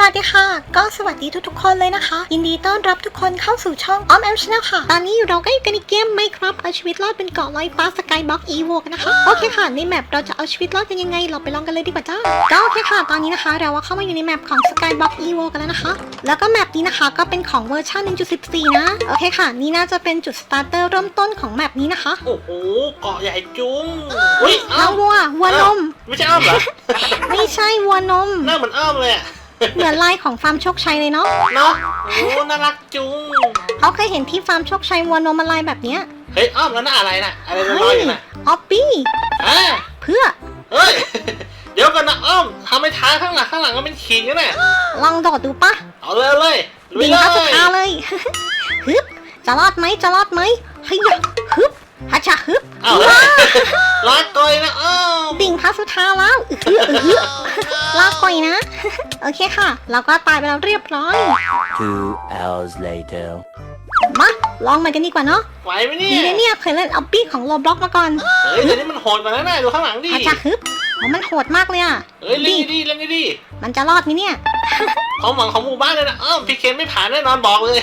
วัสดีค่ะ ก็สวัสดีทุกๆคนเลยนะคะ ยินดีต้อนรับทุกคนเข้าสู่ช่องออมแอมชาแนลค่ะ ตอนนี้เราก็อยู่กันในเกมไม่ครับเอาชีวิตรอดเป็นเกาะลอยฟ้าสกายบ็อกอีโวกันนะคะ โอเคค่ะ ในแมปเราจะเอาชีวิตรอดกันยังไง เราไปลองกันเลยดีกว่าจ้าก็โอเคค่ะ ตอนนี้นะคะ เราก็เข้ามาอยู่ในแมปของ Skybox Evo กันแล้วนะคะ แล้วก็แมปนี้นะคะก็เป็นของเวอร์ชัน1.14 นะ โอเคค่ะ นี่น่าจะเป็นจุดสตาร์เตอร์เริ่มต้นของแมปนี้นะคะ โอ้โห เกาะใหญ่จุ้งอุ้ยน้อ้าอวงวัววัวนม ไม่ใช่อ้อมเหรอ ไม่ใช่วัวนมหน้าเหมือนอ้อมเลยอะ เหมือนลายของฟาร์มโชคชัยเลยเนาะเนาะโอ้น่ารักจุ้งเขาเคยเห็นที่ฟาร์มโชคชัยวัวนมอะไรแบบเนี้ยเฮ้ยอ้อมแล้วหน้าอะไรน่ะอะไรลเฮ้อยยๆอยู่น่ะออปปี้อ่าเพื่อเฮ้ยเดี๋ยวกันนะอ้อมทำไมท้ายข้างหลังข้างหลังก็เป็นขีดกันน่ะลองโดดดูปะเอาเลยเอาเลยลุยดิ่งเลพัสุยธาเลยฮึบจะรอดไหมจะรอดไหมเฮ้ยยะฮึบ ฮัชชะฮึบเอาเลยว้าลากก่อยนะอ้อมดิ่งพัสุธาแล้วอื้อหืออื้อหือลากก่อยนะ โอเคค่ะ เราก็ตายไปแล้วเรียบร้อย Two hours later. มาลองมากันดีกว่าเนาะไหวไหมเนี่ดียนะเนี่ยเคยเล่นออปปี้ของโรบล็อกมาก่อนเฮ้ยแต่นี่มันโหดกว่านั้นน่ะดูข้างหลังดิฮัชชะฮึบอ๋อมันโหดมากเลยอะเฮ้ยเล่นดีๆเล่นดีมันจะรอดไหมเนี่ยๆความหวังของหมู่บ้านเลยนะอ้อมพี่เคนไม่ผ่านแน่นอนบอกเลย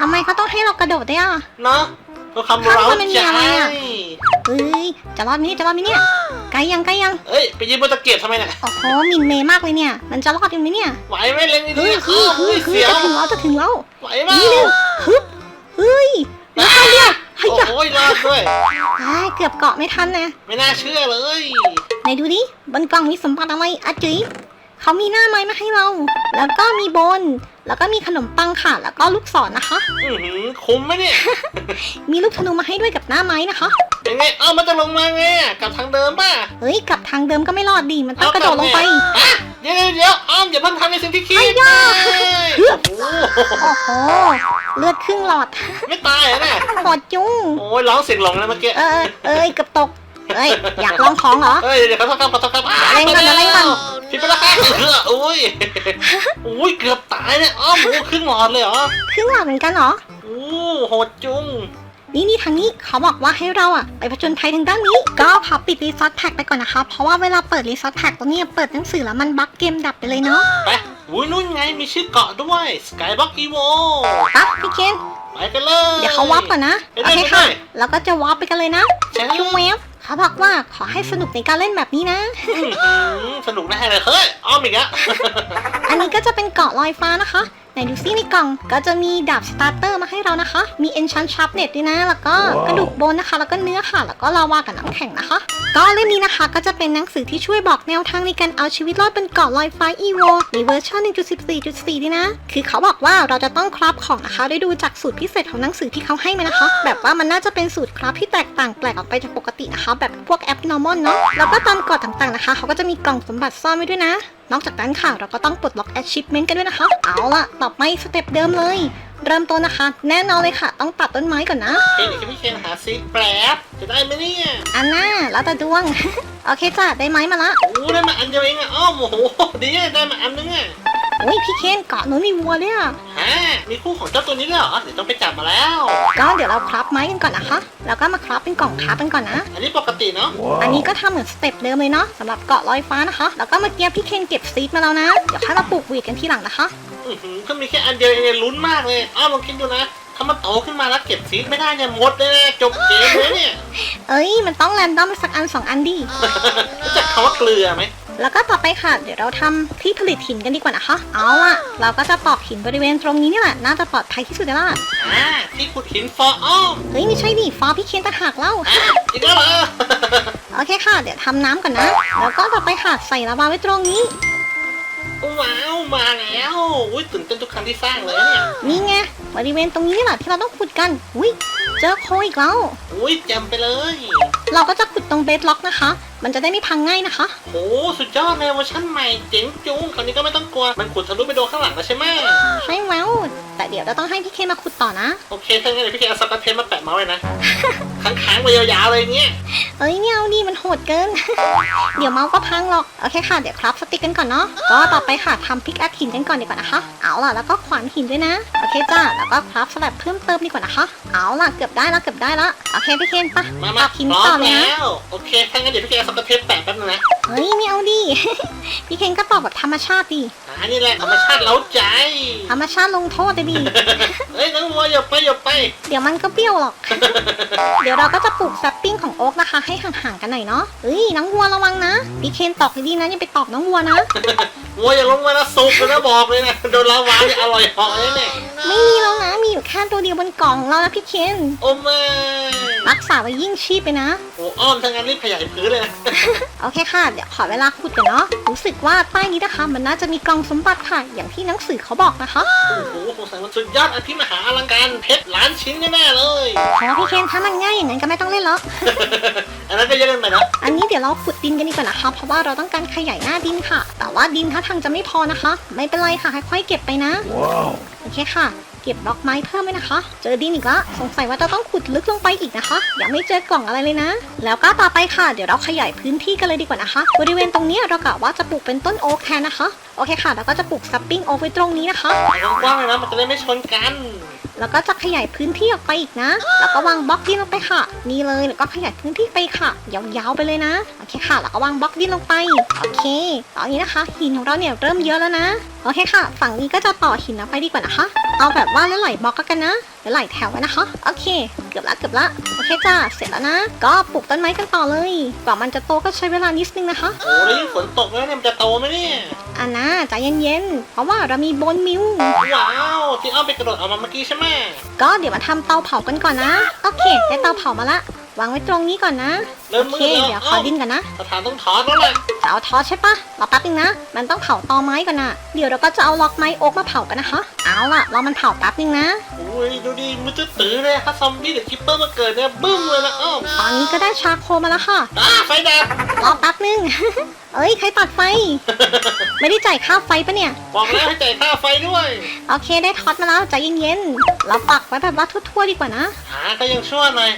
ทำไมเขาต้องให้เรากระโดดด้วยอะเนาะ เพื่อความข้างบเร้านมันมีใจอะไรอะเฮ้ย จะรอดไหมเนี่ยจะรอดไหมเนี่ย ไกลยังไกลยังเอ้ยไปยืนบนตะเกียบทำไมเนี่ยโอ้โหหมินเมย์มากเลยเนี่ย มันจะรอดอยู่ไหมเนี่ย ไหวไหมเล่นดีเฮ้ยๆคืออ้าวคือเฮ้ยคือเสียวจะถึงแล้วจะถึงแล้วไหวไหมนี่เร็วฮึบเฮ้ยแล้วใครเนี่ยเฮ้ยโอ้ยรอดด้วยอ่าเกือบเกาะไม่ทันนะ ไม่น่าเชื่อเลย ไหนดูดิบนกล่องมีสมบัติอะไรอาจุ๋ย เขามีหน้าไม้มาให้เรา แล้วก็มีโบน แล้วก็มีขนมปังค่ะ แล้วก็ลูกศรนะคะ อื้อหือคุ้มไหมเนี่ยมีลูกธนูมาให้ด้วยกับหน้าไม้นะคะเป็นไงเอ้ามันจะลงมาไงอะกลับทางเดิมป่ะเฮ้ยกลับทางเดิมก็ไม่รอดดีมันต้องกระโดดลงไปอะเดี๋ยวเดี๋ยวเดี๋ยวอ้อมอย่าเพิ่งทำในสิ่งที่คิดไอ้ย่าเฮ้ยฮึโอ้บโหโอ้โห เลือดครึ่งหลอด ไม่ตายเหรอเนี่ยโหดจุ้งโอ้ยร้องเสียงหลงเลยเมื่อกี้ เออเอ้ยเกือบตก เอ้ย อยากลองของเหรอ เฮ้ยเดี๋ยวเขาต้องครับเขาต้องครับอะเร่งก่อนไปเร่งก่อน ผิดไปแล้วครับเอออุ้ยอุ้ยเกือบตายเนี่ยอ้อมโอ้ครึ่งหลอดเลยเหรอครึ่งหลอดเหมือนกันเหรอ โอ้โหดจุงนี่นี่ทางนี้เขาบอกว่าให้เราอะไปผจญภัยทางด้านนี้ ก็ขอปิดรีซอสแพ็กไปก่อนนะคะเพราะว่าเวลาเปิดรีซอสแพ็กตัวเนี้ยเปิดหนังสือแล้วมันบั๊กเกมดับไปเลยเนาะไปอุ้ยนู่นไงมีชื่อเกาะด้วย Skybox Evo ปะพี่เคนไปกันเลย เดี๋ยวเขาวาร์ปก่อนนะไปโอเลยเคค่ะไปเลยแล้วก็จะวาร์ปไปกันเลยนะใช่ชูเวฟ เขาบอกว่าขอให้สนุกในการเล่นแบบนี้นะอื้อหือสนุกแน่เลยเฮ้ยอ้อมอีกแล้ว อันนี้ก็จะเป็นเกาะลอยฟ้านะคะ ไหนดูซิในกล่องก็จะมีดาบสตาร์เตอร์มาให้เรานะคะ มี enchant sharpness ด้วยนะ แล้วก็กระดูกโบนนะคะ แล้วก็เนื้อค่ะ แล้วก็ลาวากับน้ำแข็งนะคะ ก็เล่มนี้นะคะก็จะเป็นหนังสือที่ช่วยบอกแนวทางในการเอาชีวิตรอดบนเกาะลอยฟ้า EVO ในเวอร์ชัน1.14.4ด้วยนะ คือเขาบอกว่าเราจะต้องคราฟของนะคะได้ดูจากสูตรพิเศษของหนังสือที่เขาให้มานะคะ แบบว่ามันน่าจะเป็นสูตรคราฟที่แตกต่างแปลกออกไปจากปกตินะคะ แบบพวกแอป normal เนาะแล้วก็ตามกฎต่างๆนะคะ เขาก็จะมีกล่องสมบัติซ่อนไว้ด้วยนะ นอกจากนั้นค่ะ เราก็ต้องปลดล็อก achievement กันด้วยนะคะ เอาล่ะ ต่อไปสเต็ปเดิมเลย เริ่มต้นนะคะ แน่นอนเลยค่ะ ต้องตัดต้นไม้ก่อนนะเคนกับพี่เคนหาซีแปรบจะได้ไหมเนี่ยอันน่าแล้วแต่ดวง โอเคจ้ะได้ไม้มาละ โอ้ได้มาอันเดียวเองอะอ้อมโอ้โหดีอะได้มาอันนึงอะ อุ้ยพี่เคนเกาะหนูมีวัวด้วยอะฮะมีคู่ของเจ้าตัวนี้ด้วยเหรอเดี๋ยวต้องไปจับมาแล้ว ก็เดี๋ยวเราคราฟไม้กันก่อนนะคะ แล้วก็มาคราฟเป็นกล่องคราฟกันก่อนนะ อันนี้ปกติเนาะอันนี้ก็ทำเหมือนสเต็ปเดิมเลยเนาะสำหรับเกาะลอยฟ้านะคะ แล้วก็เมื่อกี้พี่เคนเก็บซีดมาแล้วนะ เดี๋ยวค่อยมาปลูกวีดกันทีหลังนะคะอื้อหือก็มีแค่อันเดียวเองเนี่ยลุ้นมากเลยอ้าวลองคิดดูนะถ้ามันโตขึ้นมาแล้วเก็บซีดไม่ได้เนี่ยหมดเลยนะจบเกมเลยเนี่ย เอ้ยมันต้องแรนดอมสักอันสองอันดิรู้จักคำว่าเกลือไหม แล้วก็ต่อไปค่ะ เดี๋ยวเราทำที่ผลิตหินกันดีกว่านะคะ เอาล่ะ เราก็จะตอกหินบริเวณตรงนี้นี่แหละ น่าจะปลอดภัยที่สุดแล้วล่ะอ่าที่ขุดหินฟอร์อ้อมเฮ้ยไม่ใช่ดิฟ้าพี่เคนตะหักแล้วอะอีกแล้วเหรอโอเคค่ะ เดี๋ยวทำน้ำก่อนนะ แล้วก็ต่อไปค่ะใส่ลาวาไว้ตรงนี้ว้าวมาแล้วอุ้ยตื่นเต้นทุกครั้งที่สร้างเลยเนี่ยนี่ไงบริเวณตรงนี้นี่แหละที่เราต้องขุดกันอุ้ยเจอโคอีกแล้วอุ้ยแจมไปเลย เราก็จะขุดตรงเบสล็อกนะคะ มันจะได้ไม่พังง่ายนะคะโหสุดยอดเลยเวอร์ชันใหม่เจ๋งจุงคราวนี้ก็ไม่ต้องกลัว มันขุดทะลุไปโดนข้างหลังแล้วใช่ไหมใช่แล้วแต่เดี๋ยวเราต้องให้พี่เคนมาขุดต่อนะ โอเคถ้างั้นเดี๋ยวพี่เคเอาสกอตเทปมาแปะเมาส์เลยนะค้างๆไปยาวๆเลยเนี่ยเอ้ยไม่เอาดิมันโหดเกิน เดี๋ยวเมาส์ก็พังหรอก โอเคค่ะ เดี๋ยวครับสติ๊กกันก่อนเนาะ ก็ต่อไปค่ะทำพิกแอคหินกันก่อนดีกว่านะคะ เอาล่ะ แล้วก็ขวานหินด้วยนะ โอเคจ้า แล้วก็ครับสลับเพิ่มเติมดีกว่านะคะ เอาล่ะ เกือบได้แล้วเกือบได้แล้ว โอเคพี่เคนปะมาตมาอกหินพร้อต่อมเลยนะแล้ว โอเค ถ้างั้นเดี๋ยวพี่แกสกอตเทปแปะแป๊บนึงนะ เฮ้ยไม่เอาดิ พี่เคนก็ตอบแบบธรรมชาติดิอ่านี่แหละธรรมชาติเล้าใจ ธรรมชาติลงโทษเลยดิ เฮ้ยน้องวัวอย่าไปอย่าไป เดี๋ยวมันก็เบี้ยวหรอก เดี๋ยวเราก็จะปลูกแซปปิ้งของโอ๊กนะคะ ให้ห่างๆกันหน่อยเนาะเอ้ยน้องวัวระวังนะ พี่เคนตอกดีๆนะอย่าไปตอกน้องวัวนะ วัวอย่าลงมานะสุกเลยนะบอกเลยนะโดนลาวาเนี่ยอร่อยเหาะเลยเนี่ยไม่มีแล้วนะมีอยู่แค่ตัวเดียวบนกล่องเราแล้วพี่เคนโอ้แม่รักษาไว้ยิ่งชีพไปนะโอ้อ้อมทั้งนั้นรีบขยายพื้นเลยนะ โอเคค่ะเดี๋ยวขอเวลาขุดกันเนาะรู้สึกว่าใต้นี้นะคะ มันน่าจะมีกล่องสมบัติค่ะ อย่างที่หนังสือเขาบอกนะคะโอ้โหสงสัยมันสุดยอดอภิมหาอลังการเพชรล้านชิ้นแน่ๆเลยขอพี่เคนถ้ามันง่ายอย่างนั้นก็ไม่ต้องเล่นแล้วอันนั้นก็เยอะเกินไปนะอันนี้เดี๋ยวเราขุดดินกันดีกว่านะคะ เพราะว่าเราต้องการขยายหน้าดินค่ะ แต่ว่าดินถ้าทางจะไม่พอนะคะ ไม่เป็นไรค่ะค่อยๆเก็บไปนะโอเคค่ะ เก็บบล็อกไม้เพิ่มไหมนะคะ เจอดินอีกละสงสัยว่าจะต้องขุดลึกลงไปอีกนะคะ ยังไม่เจอกล่องอะไรเลยนะ แล้วก็ต่อไปค่ะ เดี๋ยวเราขยายพื้นที่กันเลยดีกว่านะคะ บริเวณตรงนี้เรากะว่าจะปลูกเป็นต้นโอ๊กแทนนะคะ โอเคค่ะแล้วก็จะปลูกซัปปิ้งโอ๊กไว้ตรงนี้นะคะกว้างๆเลยนะมันจะได้ไม่ชนกัน แล้วก็จะขยายพื้นที่ออกไปอีกนะ แล้วก็วางบล็อกดินลงไปค่ะ นี่เลยแล้วก็ขยายพื้นที่ไปค่ะ ยาวๆไปเลยนะโอเคค่ะ แล้วก็วางบล็อกดินลงไปโอเค ตอนนี้นะคะหินของเราเนี่ยเริ่มเยอะแล้วนะโอเคค่ะ ฝั่งนี้ก็จะต่อหินลงไปดีกว่านะคะ เอาแบบว่าหลายๆบล็อกกันนะหลายๆแถวไว้นะคะโอเค เกือบละเกือบละโอเคจ้าเสร็จแล้วนะ ก็ปลูกต้นไม้กันต่อเลยกว่ามันจะโตก็ใช้เวลานิดนึงนะคะโอ้แล้วยิ่งฝนตกแล้วเนี่ยมันจะโตไหมเนี่ยอันนะใจเย็นๆ เพราะว่าเรามีโบนมิว ว้าวที่อ้อมไปกระโดดเอามาเมื่อกี้ใช่ไหมก็เดี๋ยวมาทำเตาเผากันก่อนนะ โอเค ได้เตาเผามาละ วางไว้ตรงนี้ก่อนนะ เริ่มโอมืเค ดแล้วเดี๋ยวขอดินก่อนนะสถานต้องถอนแล้วแหละจะเอาทอสใช่ปะรอแป๊บนึงนะ มันต้องเผาตอไม้ก่อนนะเดี๋ยวเราก็จะเอาล็อกไม้โอ๊กมาเผากันนะคะ เอาล่ะ รอมันเผาแป๊บนึงนะ อุ้ยดูดิมือจะตื้อเลยถ้าซอมบี้หรือคิปเปอร์มาเกิดเนี่ยบึ้มเลยนะอ้อมตอนนี้ก็ได้ชาโคมาแล้วค่ะอ่าไฟดับรอแป๊บนึง เอ้ยใครตัดไฟ ไม่ได้จ่ายค่าไฟปะเนี่ย บอกแล้วให้จ่ายค่าไฟด้วย โอเคได้ทอสมาแล้วใจเย็นๆเราปักไว้แบบว่าทั่วๆดีกว่านะหาก็ยังชั่วหน่อย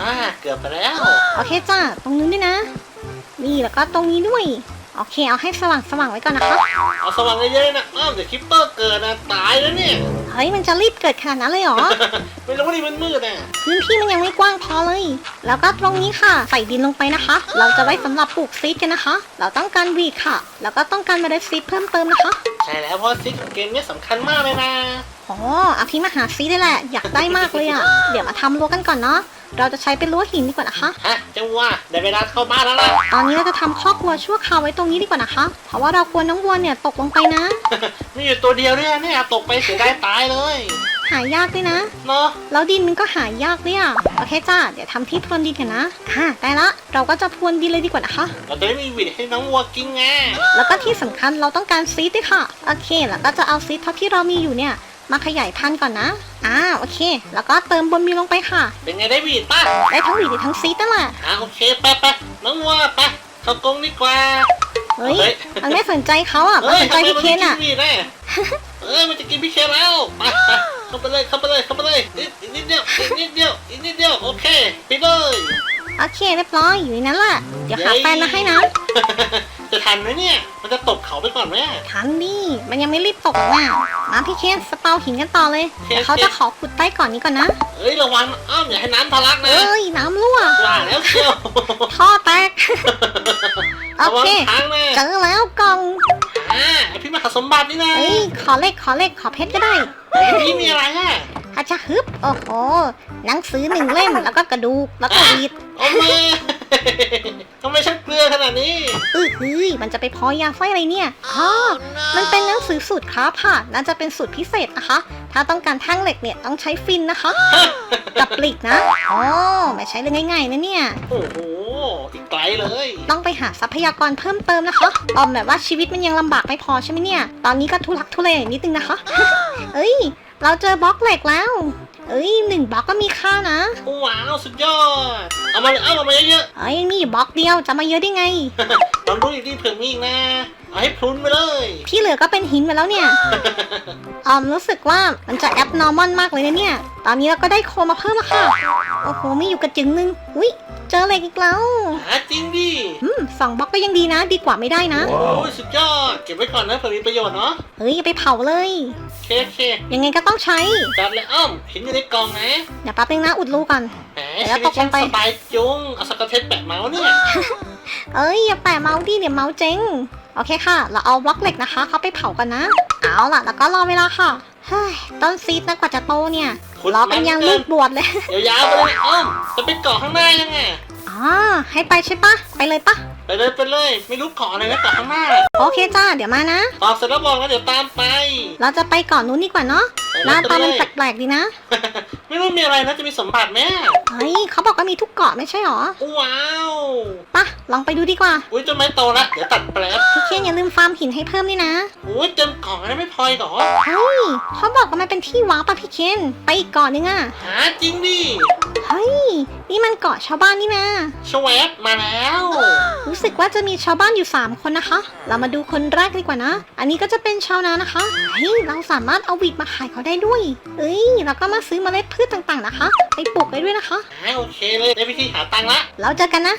อ่าเกือบไปแล้ว โอเคจ้าตรงนู้นด้วยนะ นี่แล้วก็ตรงนี้ด้วย โอเค เอาให้สว่างสว่างๆไว้ก่อนนะคะ เอาสว่างเยอะๆนะอ้อมเดี๋ยวคิปเปอร์เกิดนะตายแล้วเนี่ย เฮ้ย มันจะรีบเกิดขนาดนั้นเลยเหรอ ไม่รู้ว่านี่มันมืดอะพื้นที่มันยังไม่กว้างพอเลย แล้วก็ตรงนี้ค่ะ ใส่ดินลงไปนะคะ เราจะไว้สำหรับปลูกซีดกันนะคะ เราต้องการวีดค่ะ แล้วก็ต้องการเมล็ดซีดเพิ่มเติมนะคะ ใช่แล้วเพราะซิกของเกมเนี่ยสำคัญมากเลยนะอ๋ออภิมหาซีดได้แหละ อยากได้มากเลยอะ เดี๋ยวมาทำรั้วกันก่อนเนาะ เราจะใช้เป็นรั้วหินดีกว่านะคะ ฮะจังว่าได้เวลาเข้าบ้านแล้วล่ะ ตอนนี้เราจะทำคอกวัวชั่วคราวไว้ตรงนี้ดีกว่านะคะ เพราะว่าเรากลัวน้องวัวเนี่ยตกลงไปนะ มีอยู่ตัวเดียวเนี่ยเนี่ยตกไปเสียดายตายเลยหายากด้วยนะ เนาะแล้วดินมันก็หายากด้วยอะโอเคจ้าเดี๋ยวทำที่พรวนดินกันนะอ่าได้ละ เราก็จะพรวนดินเลยดีกว่านะคะ เราจะได้มีวิดให้น้องวัวกินไงแล้วก็ที่สำคัญเราต้องการซีดด้วยค่ะ โอเค แล้วก็จะเอาซีดเท่าที่เรามีอยู่เนี่ย มาขยายพันธุ์ก่อนนะ อ่า โอเค แล้วก็เติมบนมีลงไปค่ะ เป็นไงได้วิดป่ะได้ทั้งหวีดได้ทั้งซีดนั่นแหละอ่าโอเคไปไปน้องวัวไปเข้ากรงดีกว่าเฮ้ยเฮ้ย มันไม่สนใจเขาอะ มันสนใจพี่เคนอะทำไมมัไม่กินวีดแน่เอ้ยมันจะกินพี่เคนแล้วไปไปเข้าไปเลยเข้าไปเลยเข้าไปเลยอีกอีกนิดเดียวอีกนิดเดียวอีกนิดเดียวโอเคไปเลย โอเคเรียบร้อยอยู่ในนั้นแหละ เดี๋ยวหาแฟนมาให้นะ จะทันไหมเนี่ย มันจะตกเขาไปก่อนไหมทันดิมันยังไม่รีบตกหรอกนะมาพี่เคนสเปาหินกันต่อเลยเดี๋ยวเขาจะขอขุดใต้ก่อนนี้ก่อนนะ เอ้ยระวังอ้อมอย่าให้น้ำทะลักนะเอ้ยน้ำรั่วว่าแล้วเชียวท่อแตก โอระวัเคงทางนะเจอแล้วกล่อง อ่าไอพี่มหาสมบัตินี่นะเอ้ยขอเลขขอเลขขอเพชรก็ได้ไอ้พี่มีอะไรอะอาจจะฮึบ โอ้โห หนังสือหนึ่งเล่ม แล้วก็กระดูก แล้วก็วีด โอ้แม่ทำไมช่างเกลือขนาดนี้อื้อหือมันจะไปพอยาไฟอะไรเนี่ยอ๋อมันเป็นหนังสือสูตรครับค่ะน่าจะเป็นสูตรพิเศษนะคะ ถ้าต้องการแท่งเหล็กเนี่ยต้องใช้ฟินนะคะ กับปลิกนะอ๋อไม่ใช้เรื่องง่ายๆนะเนี่ย โอ้โหอีกไกลเลย ต้องไปหาทรัพยากรเพิ่มเติมนะคะตอนแบบว่าชีวิตมันยังลำบากไม่พอใช่ไหมเนี่ย ตอนนี้ก็ทุลักทุเลนิดนึงนะคะ เอ้ย เราเจอบล็อกเหล็กแล้ว เอ้ยหนึ่งบล็อกก็มีค่านะว้าวสุดยอด เอามาเลยเอามาเยอะเอ้ยมีอยู่บล็อกเดียวจะมาเยอะได้ไงๆลองดูอีกทีเผื่อมีอีกนะ เอาให้พลุนไปเลย ที่เหลือก็เป็นหินไปแล้วเนี่ย ออมรู้สึกว่ามันจะแอปนอร์มอนมากเลยนะเนี่ย ตอนนี้เราก็ได้โคมาเพิ่มแล้วค่ะ โอ้โหมีอยู่กระจึงหนึง อุ้ยเจอเหล็กอีกแล้วหาจริงดิอืมสองบล็อกก็ยังดีนะ ดีกว่าไม่ได้นะ โอ้ยสุดยอด เก็บไว้ก่อนนะเผื่อมีประโยชน์เนาะเฮ้ยอย่าไปเผาเลยเคเคยังไงก็ต้องใช้ จัดเลยอ้อมเห็นอยู่ในกล่องนะเดี๋ยวแป๊บนึงนะอุดรูก่อน แหมเดี๋ยวชีวิตฉันตกลงไปสบายจุงเอาสกอตเทปแปะเมาส์เนี่ย เอ้ยอย่าแปะเมาส์ดิเดี๋ยวเมาส์เจ๊ง โอเคค่ะ เราเอาบล็อกเหล็กนะคะเขาไปเผากันนะ เอาล่ะ แล้วก็รอเวลาค่ะ เฮ้ย ต้นซีดนะกว่าจะโตเนี่ยขุดรอกันยังลูกบวชเลยยาวๆไปเลยอ้อมจะไปเกาะข้างหน้ายังไง อ๋อ ให้ไปใช่ปะ ไปเลยปะ ไปเลยไปเลย ไม่รู้เกาะอะไรนะเกาะข้างหน้า โอเคจ้า เดี๋ยวมานะ ตอบเสร็จแล้วบอกนะเดี๋ยวตามไป เราจะไปก่อนนู้นดีกว่าเนาะไป หน้าตามันเลยแปลกๆดีนะ ไม่รู้มีอะไรนะจะมีสมบัติไหมเฮ้ยเขาบอกว่ามีทุกเกาะไม่ใช่หรอว้าวปะลองไปดูดีกว่า อุ้ยต้นไม้โตละเดี๋ยวตัดแปลบพี่เคนอย่าลืมฟาร์มหินให้เพิ่มด้วยนะอุ้ยเต็มกล่องแล้วไม่พออีกเหรอเฮ้ยเขาบอกว่ามันเป็นที่ว้าวปะพี่เคนไปอีกเกาะนึงอะหาจริงดิเฮ้ยนี่มันเกาะชาวบ้านนี่นะชวบมาแล้ว รู้สึกว่าจะมีชาวบ้านอยู่ 3 คนนะคะ เรามาดูคนแรกดีกว่านะ อันนี้ก็จะเป็นชาวนานะคะเฮ้ยเราสามารถเอาวีดมาขายเขาได้ด้วย เอ้ยแล้วก็มาซื้อเมล็ดพืชต่างๆนะคะ ไปปลูกได้ด้วยนะคะหาโอเคเลยได้วิธีหาตังค์ละ เราเจอกันนะ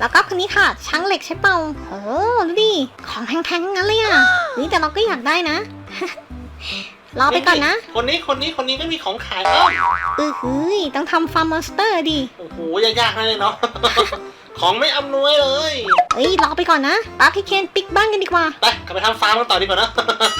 แล้วก็คนนี้ค่ะช่างเหล็กใช่เปล่าโอ้ดูดิของแพงๆทั้งนั้นเลยอะเฮ้ยแต่เราก็อยากได้นะ รอไปก่อนนะคนนี้คนนี้คนนี้ก็มีของขายอ้อมเออเฮ้ยต้องทำฟาร์มมอนสเตอร์ดิ โอ้โหยากๆนั่นเลยเนาะ ของไม่อำนวยเลยเอ้ยรอไปก่อนนะป้าพี่เคนปิกบ้านกันดีกว่า ไปกลับไปทำฟาร์มกันต่อดีกว่าเนอะ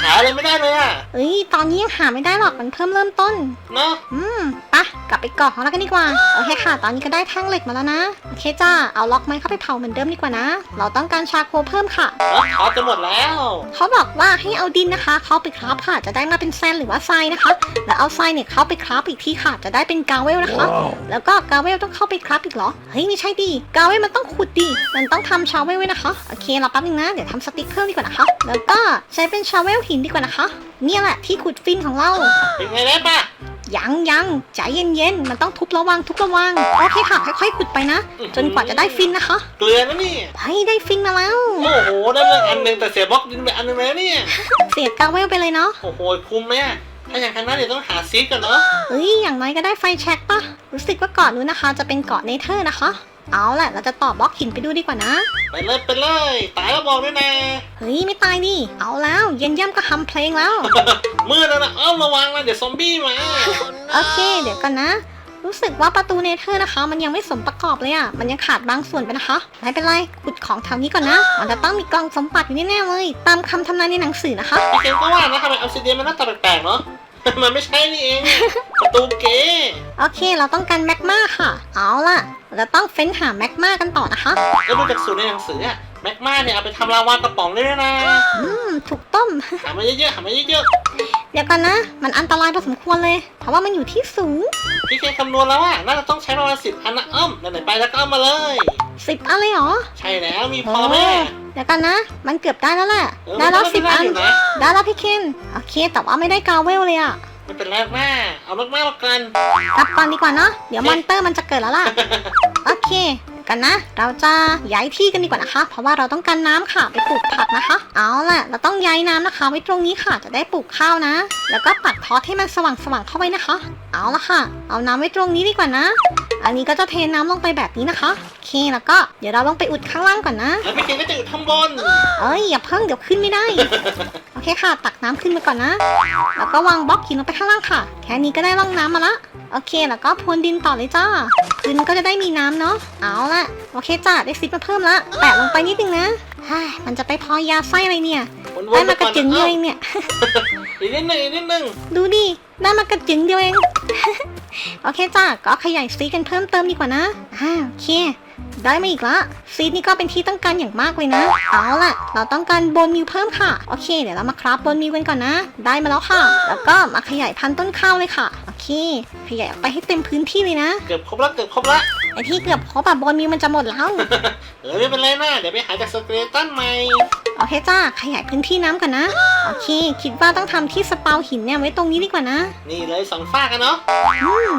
หาอะไรไม่ได้เลยอะเอ้ยตอนนี้ยังหาไม่ได้หรอกมันเพิ่มเริ่มต้น เนาะอืมปะกลับไปเกาะของเรากันดีกว่า โอเคค่ะ ตอนนี้ก็ได้แท่งเหล็กมาแล้วนะ โอเคจ้า เอาล็อกไม้เข้าไปเผาเหมือนเดิมดีกว่านะ เราต้องการชาโคเพิ่มค่ะแล้วขอจะหมดแล้ว เขาบอกว่าให้เอาดินนะคะเข้าไปคราฟค่ะ จะได้มาเป็นแซนหรือว่าทรายนะคะ แล้วเอาทรายเนี่ยเข้าไปคราฟอีกทีค่ะ จะได้เป็นกาเวลนะคะ แล้วก็กาเวลต้องเข้าไปคราฟอีกเหรอ เฮ้ยไม่ใช่ดิกาเวลมันต้องขุดดิ มันต้องทำชาเวลไว้นะคะ โอเครอแป๊บนึงนะ เดี๋ยวทำสติ๊กเพิ่มดีกว่านะคะ แล้วก็ใช้เป็นชาเวลหินดีกว่านะคะ เนี่ยแหละที่ขุดฟินของเรา เป็นไงได้ปะยังยังใจเย็นๆ มันต้องทุบระวังทุบระวัง โอเคค่ะ ค่อยๆขุดไปนะ จนกว่าจะได้ฟินนะคะ เกลือนะนี่เฮ้ยได้ฟินมาแล้ว โอ้โห ได้เลยอันหนึ่งแต่เสียบล็อกดินไปอันหนึ่งเลยนะเนี่ย เสียกาเวลไปเลยเนาะ โอ้โหคุ้มไหมอะถ้าอย่างนั้นเดี๋ยวต้องหาซีดก่อนเนาะ เฮ้ย อย่างน้อยก็ได้ไฟแช็กปะรู้สึกว่าเกาะนู้นนะคะ จะเป็นเกาะเนเธอร์นะคะ เอาแหละเราจะต่อบล็อกหินไปดูดีกว่านะ ไปเลยไปเลย ตายแล้วบอกด้วยนะ เฮ้ย ไม่ตายดิเอาแล้ว เย็นย่ำก็ทำเพลงแล้ว มืดแล้วนะ เอ้าระวังนะเดี๋ยวซอมบี้มา โอเค เดี๋ยวกันนะ รู้สึกว่าประตูเนเธอร์นะคะ มันยังไม่สมประกอบเลยอะ่ะ มันยังขาดบางส่วนไปนะคะ ไม่เป็นไรขุดของแถวนี้ก่อนนะ มันจะต้องมีกล่องสมบัติอยู่แน่ๆเลย ตามคำทำนายในหนังสือนะคะพี่เคนก็ว่านะทำไมออฟซิเดียนมันหน้าตาแปลกๆเนาะ มันไม่ใช่นี่เองอะประตูเก๋ โอเค เราต้องการแมกมาค่ะ เอาล่ะ เราจะต้องเฟ้นหาแมกมากันต่อนะคะ ก็ดูจากสูตรในหนังสืออะแมกมาเนี่ยเอาไปทำลาวากระป๋องได้ด้วยนะ อืม ถูกต้ม หามาเยอะๆ หามาเยอะเดี๋ยวกันนะ มันอันตรายพอสมควรเลย เพราะว่ามันอยู่ที่สูง ๆ พี่เคนคำนวณแล้วอะน่าจะต้องใช้ประมาณสิบอันนะอ้อมไหนๆไปแล้วก็เอามาเลย สิบอันเลยเหรอใช่แล้วมีพอไหมเดี๋ยวกันนะ มันเกือบได้แล้วแหละ เออได้แล้วมันก็สิบได้อันอยู่นะได้แล้วพี่เคน โอเค แต่ว่าไม่ได้กาเวลเลยอะ ไม่เป็นไรหน้าเอามากๆแล้วกัน กลับก่อนดีกว่าเนาะเดี๋ยวมอนเตอร์มันจะเกิดแล้วล่ะ โอเคเดี๋ยวกันนะ เราจะย้ายที่กันดีกว่านะคะ เพราะว่าเราต้องการน้ำค่ะไปปลูกผักนะคะ เอาล่ะ เราต้องย้ายน้ำนะคะ ไว้ตรงนี้ค่ะจะได้ปลูกข้าวนะ แล้วก็ปัดทอดให้มันสว่างๆเข้าไว้นะคะ เอาละค่ะ เอาน้ำไว้ตรงนี้ดีกว่านะ อันนี้ก็จะเทน้ำลงไปแบบนี้นะคะโอเคแล้วก็เดี๋ยวเราลงไปอุดข้างล่างก่อนนะแล้วพี่เคนก็จะอยู่ข้างบนเอ้ยอย่าเพิ่งเดี๋ยวขึ้นไม่ได้โอเคค่ะ ตักน้ำขึ้นมาก่อนนะ แล้วก็วางบล็อกหินลงไปข้างล่างค่ะ แค่นี้ก็ได้ร่องน้ำมาละโอเค แล้วก็พรวนดินต่อเลยจ้าพื้นก็จะได้มีน้ำเนาะเอาละโอเคจ้าได้ซิปมาเพิ่มละแปะลงไปนิดนึงนะเฮ้ยมันจะไปพอยาไส้อะไรเนี่ยวนได้ๆไปมากก่ระอนจึงเดียวนะเองเนี่ย อีกนิดนึงอีกนิดนึงดูดิได้มากระจึงเดียวเอง โอเคจ้าก็ขยายซีกันเพิ่มเติมดีกว่านะอ่าโอเค ได้มาอีกละซีดนี่ก็เป็นที่ต้องการอย่างมากเลยนะ เอาล่ะ เราต้องการโบนมิวเพิ่มค่ะ โอเค เดี๋ยวเรามาคราฟโบนมิวกันก่อนนะ ได้มาแล้วค่ะ แล้วก็มาขยายพันธุ์ต้นข้าวเลยค่ะ โอเค ขยายออกไปให้เต็มพื้นที่เลยนะ เกือบครบแล้วเกือบครบแล้วไอที่เกือบครบอะโบนมิวมันจะหมดแล้ว เออไม่เป็นไรนะ เดี๋ยวไปหาจากสเกเลตันใหม่ โอเคจ้า ขยายพื้นที่น้ำก่อนนะ โอเค คิดว่าต้องทำที่สปาวหินเนี่ยไว้ตรงนี้ดีกว่านะ นี่เลยสองฝ้ากันเนาะอืม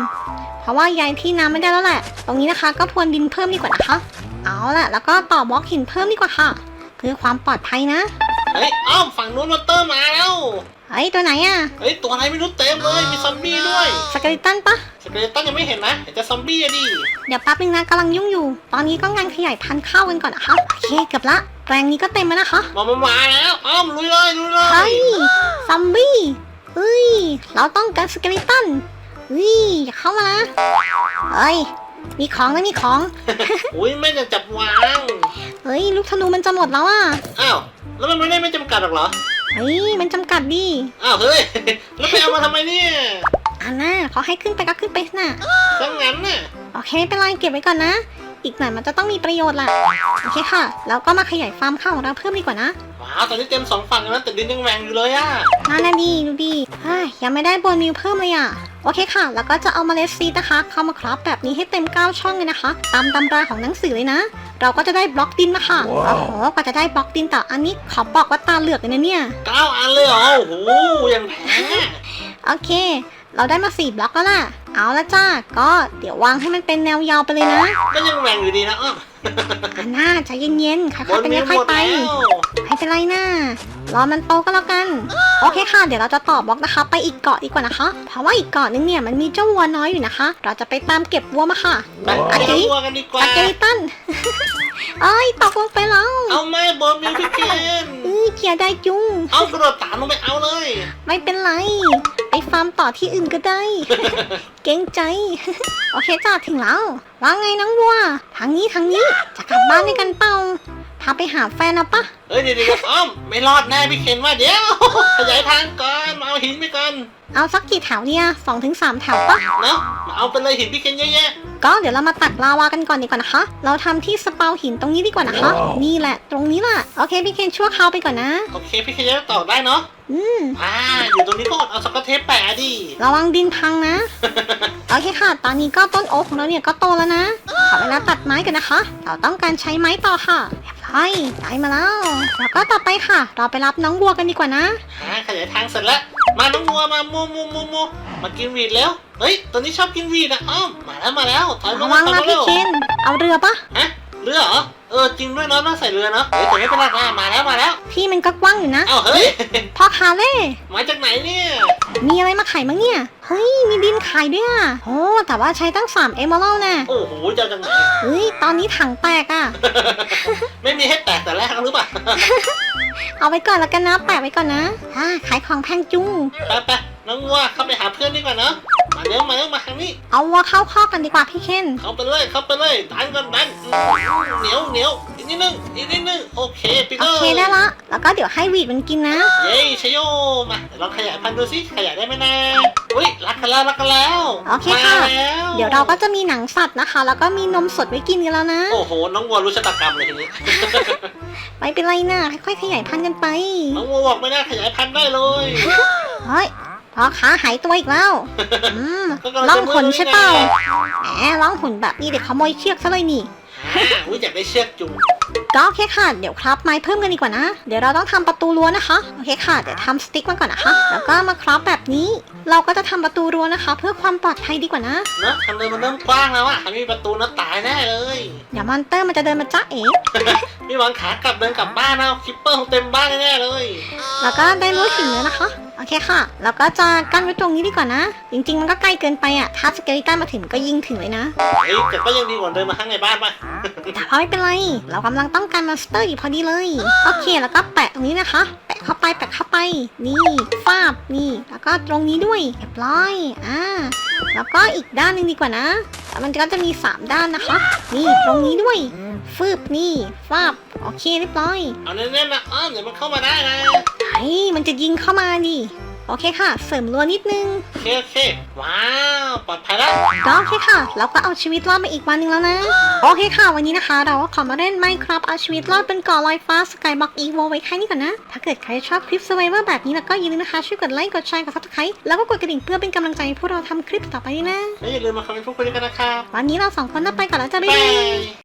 เพราะว่าย้ายที่น้ำไม่ได้แล้วแหละ ตรงนี้นะคะก็พรวนดินเพิ่มดีกว่านะคะ เอาล่ะ แล้วก็ต่อบล็อกหินเพิ่มดีกว่าค่ะพื่อความปลอดภัยนะ เฮ้ยอ้อมฝั่งนู้นมอนเตอร์มาแล้ว เฮ้ย ตัวไหนอะเฮ้ยตัวอะไรไม่รู้เต็มเลย มีซอมบี้ด้วยสเกลิตันปะ สเกเลตันยังไม่เห็นนะเห็นแต่ซอมบี้อะดิ เดี๋ยวแป๊บนึงนะกำลังยุ่งอยู่ ตอนนี้ก็งานขยายพันธุ์เข้ากันก่อนนะคะโอเคเกือบละแปลงนี้ก็เต็มแล้วนะคะ มามามาแล้ว อ้อมลุยเลยลุยเลเฮ้ย ยซอมบี้เฮ้ย เราต้องการสเกลิตันเฮ้ย อย่าเข้ามานะ เฮ้ย มีของนะมีของ อุ้ยไม่จะจับวางเฮ้ยลูกธนูมันจะหมดแล้วอะ อ้าวแล้วมันไม่ได้ไม่จำกัดหรอกเหรอเฮ้ยมันจำกัดดิ อ้าวเฮ้ยแล้วไปเอามาทำไมเนี่ยอันน่ะเขาให้ขึ้นไปก็ขึ้นไปน่ะทั้งนั้นน่ะ โอเคไม่เป็นไรเก็บไว้ก่อนนะ อีกหน่อยมันจะต้องมีประโยชน์แหละโอเคค่ะ แล้วก็มาขยายฟาร์มข้าวของเราเพิ่มดีกว่านะ ว้าวตอนนี้เต็มสองฝั่งแล้วนะแต่ดินยังแหว่งอยู่เลยอะน่าน่าดีดูดีเฮ้ยยังไม่ได้โบนมิวเพิ่มเลยอะ โอเคค่ะ แล้วก็จะเอาเมล็ดซีดนะคะ เข้ามาครอบแบบนี้ให้เต็ม 9 ช่องเลยนะคะ ตามตำราของหนังสือเลยนะ เราก็จะได้บล็อกดินมาค่ะ โอ้โหกว่าจะได้บล็อกดินแต่อันนี้ขอบอกว่าตาเหลือกเลยนะเนี่ย เก้าอันเลยเหรอโอ้โหยังแพ้ โอเค เราได้มา4บล็อกแล้วล่ะ เอาละจ้า ก็เดี๋ยววางให้มันเป็นแนวยาวไปเลยนะ ก็ยังแหว่งอยู่ดีนะอ้อมอันน่าใจเย็นๆ ค่บอยนๆเป็นมีค่หอมยดๆไปแล้ว ไม่เป็นไรนะรอมันโตก็แล้วกัน โอเคค่ะ เดี๋ยวเราจะต่อบล็อกนะคะ ไปอีกเกาะดีกว่านะคะ เพราะว่าอีกเกาะนึงเนี่ยมันมีเจ้าวัวน้อยอยู่นะคะ เราจะไปตามเก็บวัวมาค่ะไปไปเอาวัวกันดีกว่าสเกลิตันเอ้ยตกลงไปแล้ว เอาไหม่บนมีพี่เคนเอ้ยเกียร์ได้จุงเอากระโดดตามลงไปเอาเลย ไม่เป็นไร ไปฟาร์มต่อที่อื่นก็ได้ เกรงใจ โอเคจ้าถึงแล้ว ว่าไงน้องวัว ทางนี้ทางนี้ จะกลับบ้านด้วยกันเปล่าพาไปหาแฟนนะปะ เฮ้ยเดี๋ยวเดี๋ยวอ้อมไม่รอดแน่พี่เคนว่าเดี๋ยว ขยายทางก่อนมาเอาหินไปก่อนเอาสักกี่แถวเนี่ยสองถึงสามแถวปะเนาะมาเอาไปเลยหินพี่เคนเยอะแยะก็เดี๋ยวเรามาตักลาวากันก่อนดีกว่านะคะ เราทำที่สเปาหินตรงนี้ดีกว่านะคะ นี่แหละ ตรงนี้แหละโอเคพี่เคนชั่วคราวไปก่อนนะ โอเคพี่เคนจะต่อได้เนาะ อืมอ่าอยู่ตรงนี้ก็อดเอาสกอตเทปแปะดิ ระวังดินพังนะ โอเคค่ะ ตอนนี้ก็ต้นโอ๊กของเราเนี่ยก็โตแล้วนะ ขอเวลาตัดไม้กันนะคะ เราต้องการใช้ไม้ต่อค่ะเรียบร้อยได้มาแล้วแล้วก็ต่อไปค่ะ เราไปรับน้องวัวกันดีกว่านะอ่าขยายทางเสร็จแล้ว มาน้องวัวมามูมูมูมูมากินวีดแล้ว เฮ้ยตัวนี้ชอบกินวีดนะอ้อมมาแล้วมาแล้วถอยมาระวังถอยนะมาพี่เร็วเคนเอาเรือปะฮะเรือเหรอ เออจริงด้วยเนาะน่าใส่เรือเนาะ เฮ้ยแต่ไม่เป็นไรนะมาแล้วมาแล้วที่มันก็กว้างอยู่นะ เอ้าเฮ้ย พ่อคาเล่ มาจากไหนเนี่ย มีอะไรมาขายมั้งเนี่ย เฮ้ย มีดินขายด้วยอะโอ้แต่ว่าใช้ตั้ง3เอมเมอรัลน่ะโอ้โหจะเอาจากไหนเฮ้ย ตอนนี้ถังแตกอะ ไม่มีให้แตกแต่แรกหรือเปล่า เอาไว้ก่อนแล้วกันนะ แปะไว้ก่อนนะอ่าขายของแพงจุงไปไปน้องวัวเข้าไปหาเพื่อนดีกว่าเนาะมาเร็วมาเร็วมาทางนี้ เอาวัวเข้าคอกกันดีกว่าพี่เคน เข้าไปเลยเข้าไปเลยดันกันดันเหนียวเหนียว อีกนิดนึงอีกนิดนึงโอเคปีโอเตอร์เคได้ละแล้วก็เดี๋ยวให้วีดมันกินนะ เย้ชโยมาเดี๋ยวลองขยายพันธุ์ดูสิขยายได้ไหมนะอุ้ยรักกันแล้วรักกันแล้วโอเคค่ะ มาแล้วเดี๋ยวเราก็จะมีหนังสัตว์นะคะ แล้วก็มีนมสดไว้กินกันแล้วนะ โอ้โหน้องวัวรู้ชะตากรรมเลยทีนี้ ไม่เป็นไรนะค่อยๆขยายพันธุ์กันไป น้องวัวบอกไม่ได้ขยายพันธุ์ได้เลย เฮ้ยพอขาหายตัวอีกแล้ว อืมก็กำลังจะล่องหนใช่เปล่ามือไงแหมล่องหนแบบนี้เด็กขโมยเชือกซะเลยนี่ อ่าอุ้ยอยากได้เชือกจุงก็โอเคค่ะ เดี๋ยวครับไม้เพิ่มกันดีกว่านะ เดี๋ยวเราต้องทำประตูรั้วนะคะ โอเคค่ะ เดี๋ยวทำสติ๊กมาก่อนนะคะ แล้วก็มาครอบแบบนี้ เราก็จะทำประตูรั้วนะคะ เพื่อความปลอดภัยดีกว่านะ เนอะทำเลยมันเริ่มกว้างแล้วอะถ้ามีประตูนะตายแน่เลย เดี๋ยวมอนเตอร์มันจะเดินมาจ้าเอ๋ มีหวังขากลับเดินกลับบ้านนะคิปเปอร์คงเต็มบ้านแน่ๆเลย แล้วก็ได้รู้ถึงแล้วนะคะ โอเคค่ะ แล้วก็จะกั้นไว้ตรงนี้ดีกว่านะ จริง ๆ มันก็ใกล้เกินไปอะ ถ้าสเกลิตันมาถึงก็ยิงถึงเลยนะ เฮ้ยแต่ก็ยังดีกว่าเดินมาข้างในบ้านป่ะ แต่พอไม่เป็นไร เรากำลังต้องการมอนสเตอร์อยู่พอดีเลย โอเค แล้วก็แปะตรงนี้นะคะ แปะเข้าไป แปะเข้าไป นี่ฟาบ นี่ แล้วก็ตรงนี้ด้วยเรียบร้อย อ่า แล้วก็อีกด้านหนึ่งดีกว่านะแล้วมันก็จะมี 3 ด้านนะคะ นี่ตรงนี้ด้วย ฟืบนี่ฟาบ โอเคเรียบร้อย เอาแน่ๆนะอ้อมเดี๋ยวมันเข้ามาได้นะ เฮ้ยมันจะยิงเข้ามาดิโอเคค่ะ เสริมรั้วนิดนึงโอเคโอเคว้าวปลอดภัยแล้วก็โอเคค่ะ เราก็เอาชีวิตรอดมาอีกวันหนึ่งแล้วนะ โอเคค่ะ วันนี้นะคะ เราก็ขอมาเล่น Minecraft เอาชีวิตรอดเป็นเก่อลอยฟ้า Skyblock Evo ไว้แค่นี้ก่อนนะ ถ้าเกิดใครชอบคลิป Survivor แบบนี้แล้วก็อย่าลืมนะคะ ช่วยกดไลค์กดแชร์กด Subscribe แล้วก็กดกระดิ่งเพื่อเป็นกำลังใจให้พวกเราทำคลิปต่อไปด้วยนะและอย่าลืมมาคอมเมนต์พูดคุยกันนะครับวันนี้เราสองคนต้องไปก่อนแล้วจะบ๊ายบาบายย